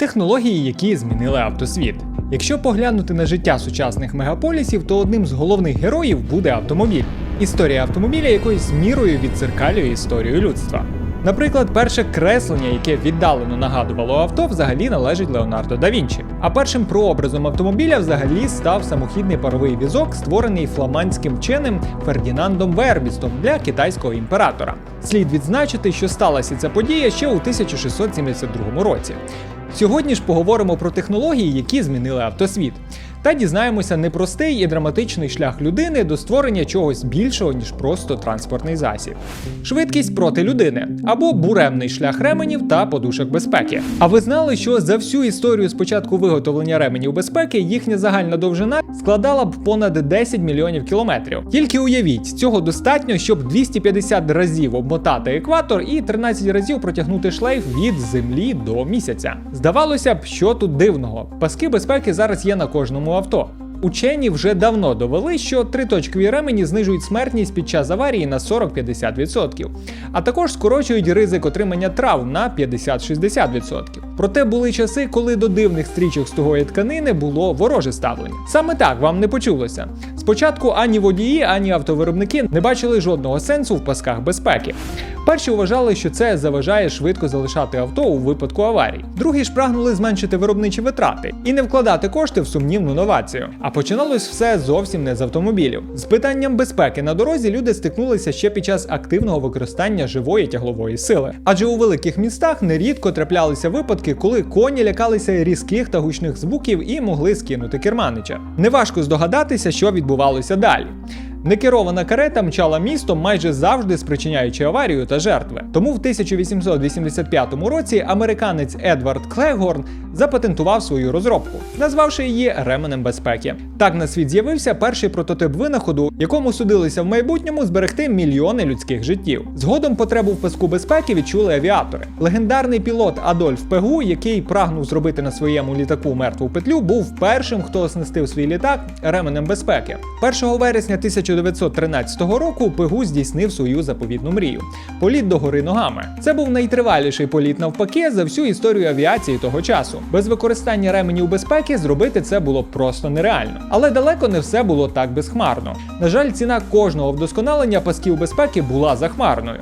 Технології, які змінили автосвіт. Якщо поглянути на життя сучасних мегаполісів, то одним з головних героїв буде автомобіль. Історія автомобіля якоюсь мірою відзеркалює історію людства. Наприклад, перше креслення, яке віддалено нагадувало авто, взагалі належить Леонардо да Вінчі. А першим прообразом автомобіля взагалі став самохідний паровий візок, створений фламандським вченим Фердінандом Вербістом для китайського імператора. Слід відзначити, що сталася ця подія ще у 1672 році. Сьогодні ж поговоримо про технології, які змінили автосвіт. Та дізнаємося непростий і драматичний шлях людини до створення чогось більшого, ніж просто транспортний засіб. Швидкість проти людини або буремний шлях ременів та подушок безпеки. А ви знали, що за всю історію з початку виготовлення ременів безпеки їхня загальна довжина складала б понад 10 мільйонів кілометрів. Тільки уявіть, цього достатньо, щоб 250 разів обмотати екватор і 13 разів протягнути шлейф від землі до місяця. Здавалося б, що тут дивного. Паски безпеки зараз є на кожному авто. Учені вже давно довели, що триточкові ремені знижують смертність під час аварії на 40-50%, а також скорочують ризик отримання травм на 50-60%. Проте були часи, коли до дивних стрічок з тугої тканини було вороже ставлення. Саме так вам не почулося. Спочатку ані водії, ані автовиробники не бачили жодного сенсу в пасках безпеки. Перші вважали, що це заважає швидко залишати авто у випадку аварій. Другі ж прагнули зменшити виробничі витрати і не вкладати кошти в сумнівну новацію. А починалось все зовсім не з автомобілів. З питанням безпеки на дорозі люди стикнулися ще під час активного використання живої тяглової сили. Адже у великих містах нерідко траплялися випадки, коли коні лякалися різких та гучних звуків і могли скинути керманича. Неважко здогадатися, що відбувалося далі. Некерована карета мчала містом майже завжди спричиняючи аварію та жертви. Тому в 1885 році американець Едвард Клегорн запатентував свою розробку, назвавши її ременем безпеки. Так на світ з'явився перший прототип винаходу, якому судилися в майбутньому зберегти мільйони людських життів. Згодом потребу в паску безпеки відчули авіатори. Легендарний пілот Адольф Пегу, який прагнув зробити на своєму літаку мертву петлю, був першим, хто оснастив свій літак ременем безпеки. 1 вересня 1913 року Пегу здійснив свою заповідну мрію політ до гори ногами. Це був найтриваліший політ навпаки за всю історію авіації того часу. Без використання ременів безпеки зробити це було просто нереально. Але далеко не все було так безхмарно. На жаль, ціна кожного вдосконалення пасків безпеки була захмарною.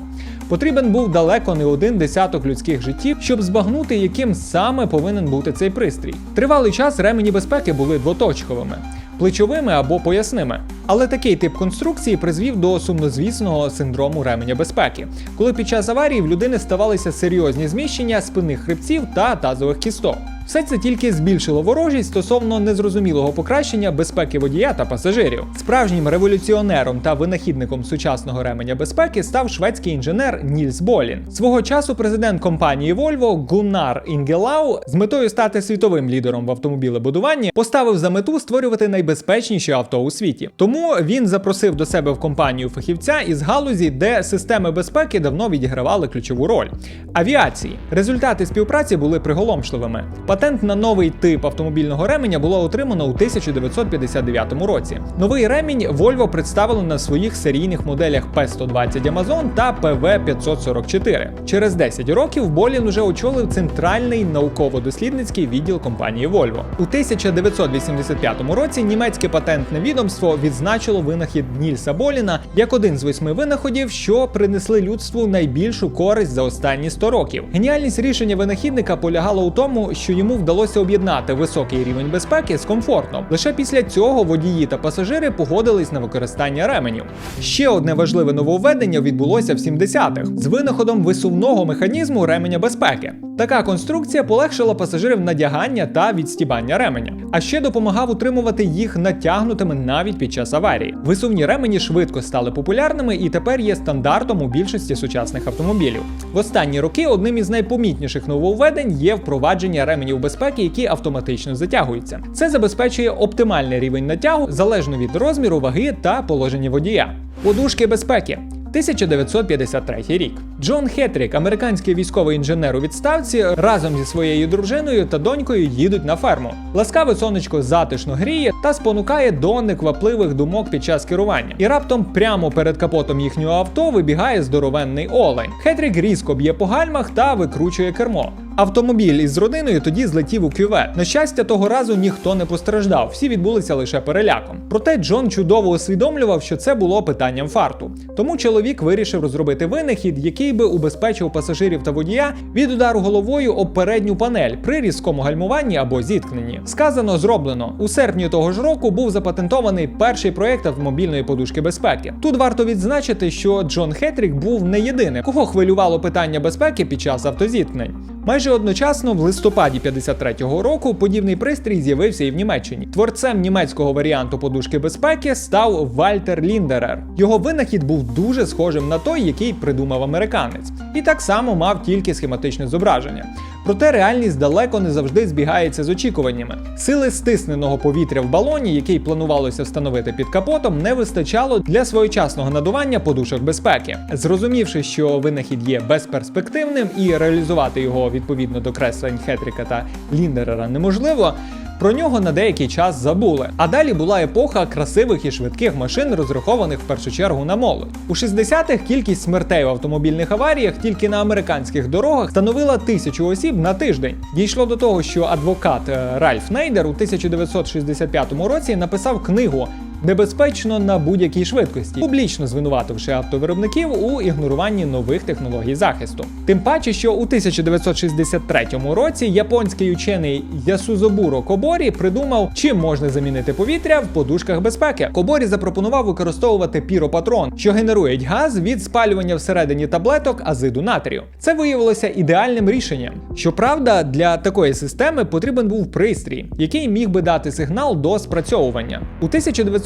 Потрібен був далеко не один десяток людських життів, щоб збагнути, яким саме повинен бути цей пристрій. Тривалий час ремені безпеки були двоточковими. Плечовими або поясними. Але такий тип конструкції призвів до сумнозвісного синдрому ременя безпеки, коли під час аварії в людини ставалися серйозні зміщення спинних хребців та тазових кісток. Все це тільки збільшило ворожість стосовно незрозумілого покращення безпеки водія та пасажирів. Справжнім революціонером та винахідником сучасного ременя безпеки став шведський інженер Нільс Болін. Свого часу президент компанії Volvo Гуннар Інгелау з метою стати світовим лідером в автомобілебудуванні поставив за мету створювати найбезпечніші авто у світі. Тому він запросив до себе в компанію фахівця із галузі, де системи безпеки давно відігравали ключову роль авіації. Результати співпраці були приголомшливими. Патент на новий тип автомобільного ременя було отримано у 1959 році. Новий ремінь Volvo представили на своїх серійних моделях P120 Amazon та PV544. Через 10 років Болін уже очолив центральний науково-дослідницький відділ компанії Volvo. У 1985 році німецьке патентне відомство відзначило винахід Нільса Боліна як один з восьми винаходів, що принесли людству найбільшу користь за останні 100 років. Геніальність рішення винахідника полягала у тому, що йому вдалося об'єднати високий рівень безпеки з комфортом. Лише після цього водії та пасажири погодились на використання ременів. Ще одне важливе нововведення відбулося в 70-х з винаходом висувного механізму ременя безпеки. Така конструкція полегшила пасажирів надягання та відстібання ременя, а ще допомагав утримувати їх натягнутими навіть під час аварії. Висувні ремені швидко стали популярними і тепер є стандартом у більшості сучасних автомобілів. В останні роки одним із найпомітніших нововведень є впровадження ременів безпеки, які автоматично затягуються. Це забезпечує оптимальний рівень натягу залежно від розміру, ваги та положення водія. Подушки безпеки 1953 рік. Джон Хетрік, американський військовий інженер у відставці, разом зі своєю дружиною та донькою їдуть на ферму. Ласкаве сонечко затишно гріє та спонукає до неквапливих думок під час керування. І раптом прямо перед капотом їхнього авто вибігає здоровенний олень. Хетрік різко б'є по гальмах та викручує кермо. Автомобіль із родиною тоді злетів у кювет. На щастя, того разу ніхто не постраждав, всі відбулися лише переляком. Проте Джон чудово усвідомлював, що це було питанням фарту. Тому чоловік вирішив розробити винахід, який би убезпечив пасажирів та водія від удару головою об передню панель при різкому гальмуванні або зіткненні. Сказано, зроблено. У серпні того ж року був запатентований перший проект автомобільної подушки безпеки. Тут варто відзначити, що Джон Хетрік був не єдиним, кого хвилювало питання безпеки під час автозіткнень. Майже одночасно, в листопаді 53-го року, подібний пристрій з'явився і в Німеччині. Творцем німецького варіанту подушки безпеки став Вальтер Ліндерер. Його винахід був дуже схожим на той, який придумав американець, і так само мав тільки схематичне зображення. Проте реальність далеко не завжди збігається з очікуваннями. Сили стисненого повітря в балоні, який планувалося встановити під капотом, не вистачало для своєчасного надування подушок безпеки. Зрозумівши, що винахід є безперспективним і реалізувати його відповідно до креслень Хетріка та Ліндерера неможливо. Про нього на деякий час забули. А далі була епоха красивих і швидких машин, розрахованих в першу чергу на молодь. У 60-х кількість смертей в автомобільних аваріях тільки на американських дорогах становила тисячу осіб на тиждень. Дійшло до того, що адвокат е, Ральф Нейдер у 1965 році написав книгу. Небезпечно на будь-якій швидкості, публічно звинувативши автовиробників у ігноруванні нових технологій захисту. Тим паче, що у 1963 році японський учений Ясузобуро Коборі придумав, чим можна замінити повітря в подушках безпеки. Коборі запропонував використовувати піропатрон, що генерують газ від спалювання всередині таблеток азиду натрію. Це виявилося ідеальним рішенням. Щоправда, для такої системи потрібен був пристрій, який міг би дати сигнал до спрацьовування. У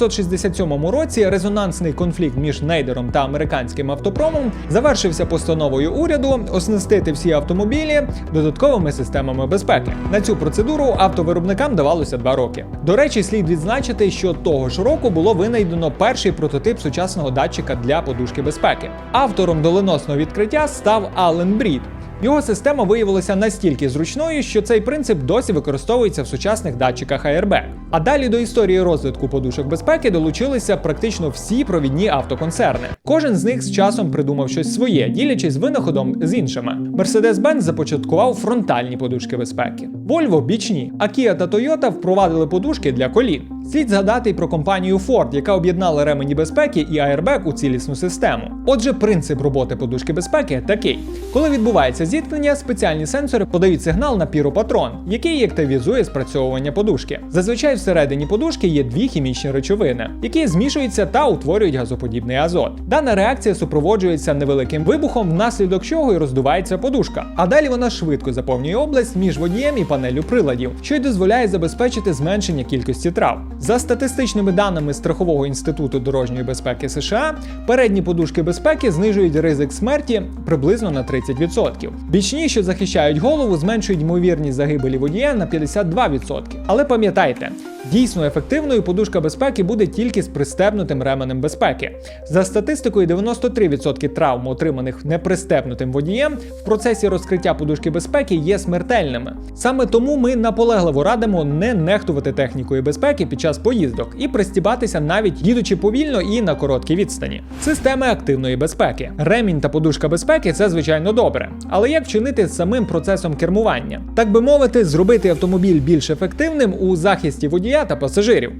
1967 році резонансний конфлікт між Нейдером та американським автопромом завершився постановою уряду оснастити всі автомобілі додатковими системами безпеки. На цю процедуру автовиробникам давалося два роки. До речі, слід відзначити, що того ж року було винайдено перший прототип сучасного датчика для подушки безпеки. Автором доленосного відкриття став Ален Брід. Його система виявилася настільки зручною, що цей принцип досі використовується в сучасних датчиках АРБ. А далі до історії розвитку подушок безпеки долучилися практично всі провідні автоконцерни. Кожен з них з часом придумав щось своє, ділячись винаходом з іншими. Mercedes-Benz започаткував фронтальні подушки безпеки, Volvo – бічні, а Kia та Toyota впровадили подушки для колін. Слід згадати й про компанію Ford, яка об'єднала ремені безпеки і airbag у цілісну систему. Отже, принцип роботи подушки безпеки такий: коли відбувається зіткнення, спеціальні сенсори подають сигнал на піропатрон, який активізує спрацьовування подушки. Зазвичай всередині подушки є дві хімічні речовини, які змішуються та утворюють газоподібний азот. Дана реакція супроводжується невеликим вибухом, внаслідок чого й роздувається подушка. А далі вона швидко заповнює область між водієм і панелю приладів, що й дозволяє забезпечити зменшення кількості трав. За статистичними даними Страхового інституту дорожньої безпеки США, передні подушки безпеки знижують ризик смерті приблизно на 30%. Бічні, що захищають голову, зменшують ймовірність загибелі водія на 52%. Але пам'ятайте, дійсно ефективною подушка безпеки буде тільки з пристебнутим ременем безпеки. За статистикою, 93% травм, отриманих непристебнутим водієм, в процесі розкриття подушки безпеки є смертельними. Саме тому ми наполегливо радимо не нехтувати технікою безпеки під час поїздок і пристібатися навіть їдучи повільно і на короткій відстані. Системи активної безпеки. Ремінь та подушка безпеки це звичайно добре. Але як вчинити з самим процесом кермування? Так би мовити, зробити автомобіль більш ефективним у захисті водія та пасажирів.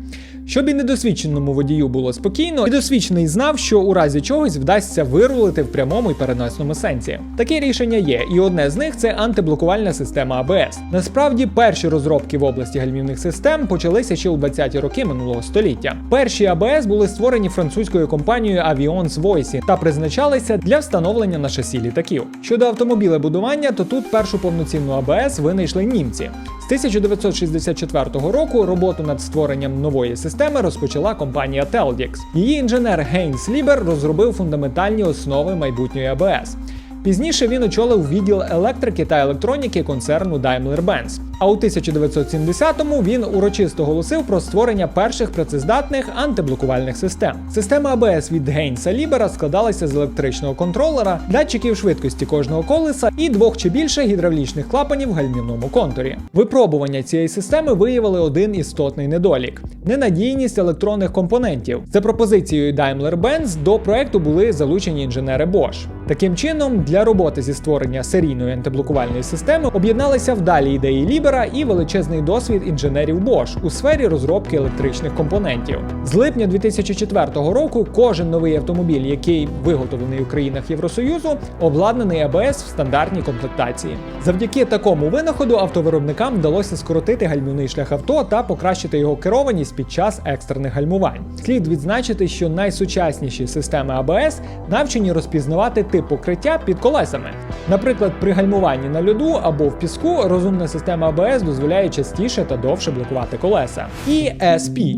Щоб і недосвідченому водію було спокійно, і досвідчений знав, що у разі чогось вдасться вирулити в прямому і переносному сенсі. Таке рішення є, і одне з них це антиблокувальна система АБС. Насправді, перші розробки в області гальмівних систем почалися ще у 20-ті роки минулого століття. Перші АБС були створені французькою компанією Avions Voice та призначалися для встановлення на шасі літаків. Щодо автомобілебудування, то тут першу повноцінну АБС винайшли німці. З 1964 року роботу над створенням нової системи розпочала компанія Teldix. Її інженер Гейнс Лібер розробив фундаментальні основи майбутньої АБС. Пізніше він очолив відділ електрики та електроніки концерну Daimler-Benz. А у 1970-му він урочисто голосив про створення перших працездатних антиблокувальних систем. Система АБС від Гейнса Лібера складалася з електричного контролера, датчиків швидкості кожного колеса і двох чи більше гідравлічних клапанів в гальмівному контурі. Випробування цієї системи виявили один істотний недолік ненадійність електронних компонентів. За пропозицією Daimler-Benz до проекту були залучені інженери Bosch. Таким чином, для роботи зі створення серійної антиблокувальної системи об'єдналися вдалі ідеї Лібера і величезний досвід інженерів Bosch у сфері розробки електричних компонентів. З липня 2004 року кожен новий автомобіль, який виготовлений у країнах Євросоюзу, обладнаний АБС в стандартній комплектації. Завдяки такому винаходу автовиробникам вдалося скоротити гальмівний шлях авто та покращити його керованість під час екстрених гальмувань. Слід відзначити, що найсучасніші системи АБС навчені розпізнавати тип покриття під колесами. Наприклад, при гальмуванні на льоду або в піску розумна система АБС дозволяє частіше та довше блокувати колеса. ESP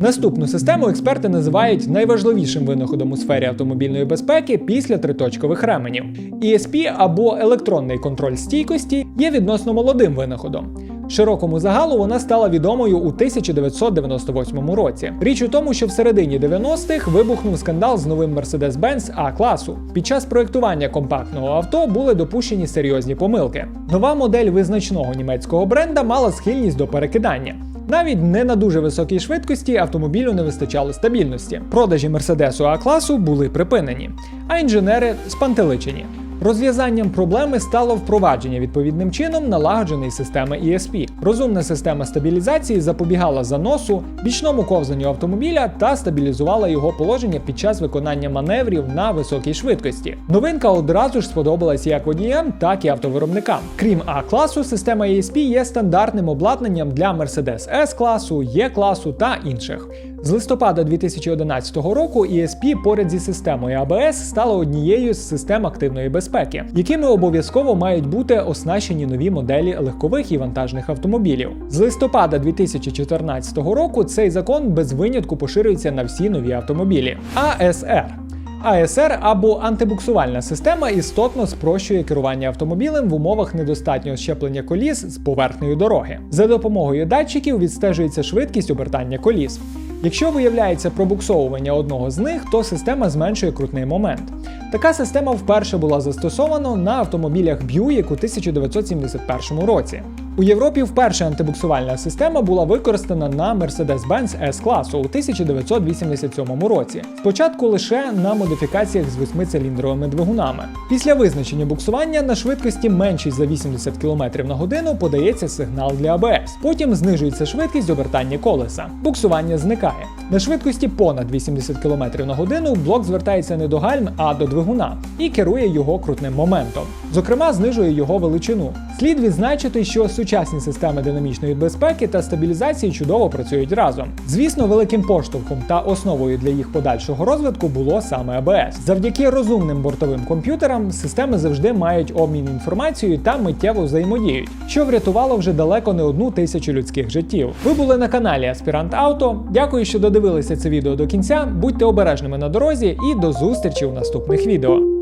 Наступну систему експерти називають найважливішим винаходом у сфері автомобільної безпеки після триточкових ременів. ESP або електронний контроль стійкості є відносно молодим винаходом. Широкому загалу вона стала відомою у 1998 році. Річ у тому, що в середині 90-х вибухнув скандал з новим Mercedes-Benz А-класу. Під час проєктування компактного авто були допущені серйозні помилки. Нова модель визначного німецького бренда мала схильність до перекидання. Навіть не на дуже високій швидкості автомобілю не вистачало стабільності. Продажі Мерседесу А-класу були припинені, а інженери спантеличені. Розв'язанням проблеми стало впровадження відповідним чином налагодженої системи ESP. Розумна система стабілізації запобігала заносу, бічному ковзанню автомобіля та стабілізувала його положення під час виконання маневрів на високій швидкості. Новинка одразу ж сподобалась як водіям, так і автовиробникам. Крім А-класу, система ESP є стандартним обладнанням для Mercedes S-класу, Е-класу та інших. З листопада 2011 року ESP поряд зі системою ABS стала однією з систем активної безпеки, якими обов'язково мають бути оснащені нові моделі легкових і вантажних автомобілів. З листопада 2014 року цей закон без винятку поширюється на всі нові автомобілі. ASR АСР або антибуксувальна система істотно спрощує керування автомобілем в умовах недостатнього щеплення коліс з поверхнею дороги. За допомогою датчиків відстежується швидкість обертання коліс. Якщо виявляється пробуксовування одного з них, то система зменшує крутний момент. Така система вперше була застосована на автомобілях Buick у 1971 році. У Європі вперше антибуксувальна система була використана на Mercedes-Benz S-класу у 1987 році. Спочатку лише на модифікаціях з восьмициліндровими двигунами. Після визначення буксування на швидкості меншій за 80 км на годину подається сигнал для ABS. Потім знижується швидкість обертання колеса. Буксування зникає. На швидкості понад 80 км на годину блок звертається не до гальм, а до двигуна і керує його крутним моментом. Зокрема, знижує його величину. Слід відзначити, що сучасні системи динамічної безпеки та стабілізації чудово працюють разом. Звісно, великим поштовхом та основою для їх подальшого розвитку було саме АБС. Завдяки розумним бортовим комп'ютерам системи завжди мають обмін інформацією та миттєво взаємодіють, що врятувало вже далеко не одну тисячу людських життів. Ви були на каналі Аспірант Авто. Дякую, що додивилися це відео до кінця. Будьте обережними на дорозі і до зустрічі у наступних відео.